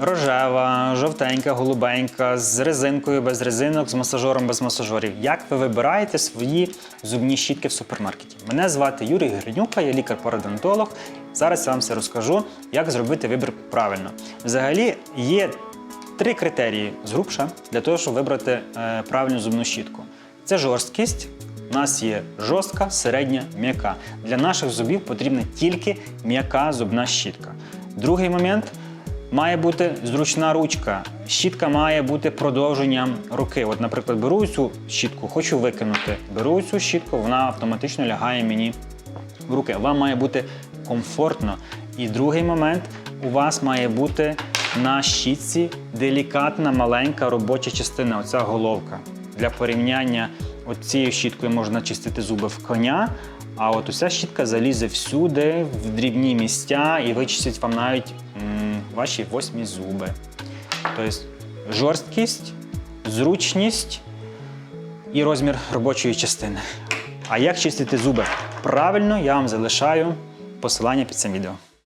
рожева, жовтенька, голубенька, з резинкою, без резинок, з масажором, без масажорів. Як ви вибираєте свої зубні щітки в супермаркеті? Мене звати Юрій Гринюка, я лікар-пародонтолог. Зараз я вам все розкажу, як зробити вибір правильно. Взагалі є три критерії згрубша для того, щоб вибрати е, правильну зубну щітку. Це жорсткість. У нас є жорстка, середня, м'яка. Для наших зубів потрібна тільки м'яка зубна щітка. Другий момент має бути зручна ручка. Щітка має бути продовженням руки. От, наприклад, беру цю щітку, хочу викинути. Беру цю щітку, вона автоматично лягає мені в руки. Вам має бути комфортно. І другий момент у вас має бути на щітці делікатна маленька робоча частина, оця головка. Для порівняння цією щіткою можна чистити зуби в коня, а от уся щітка залізе всюди, в дрібні місця і вичистить вам навіть ваші восьмі зуби. Тобто жорсткість, зручність і розмір робочої частини. А як чистити зуби правильно, я вам залишаю посилання під цим відео.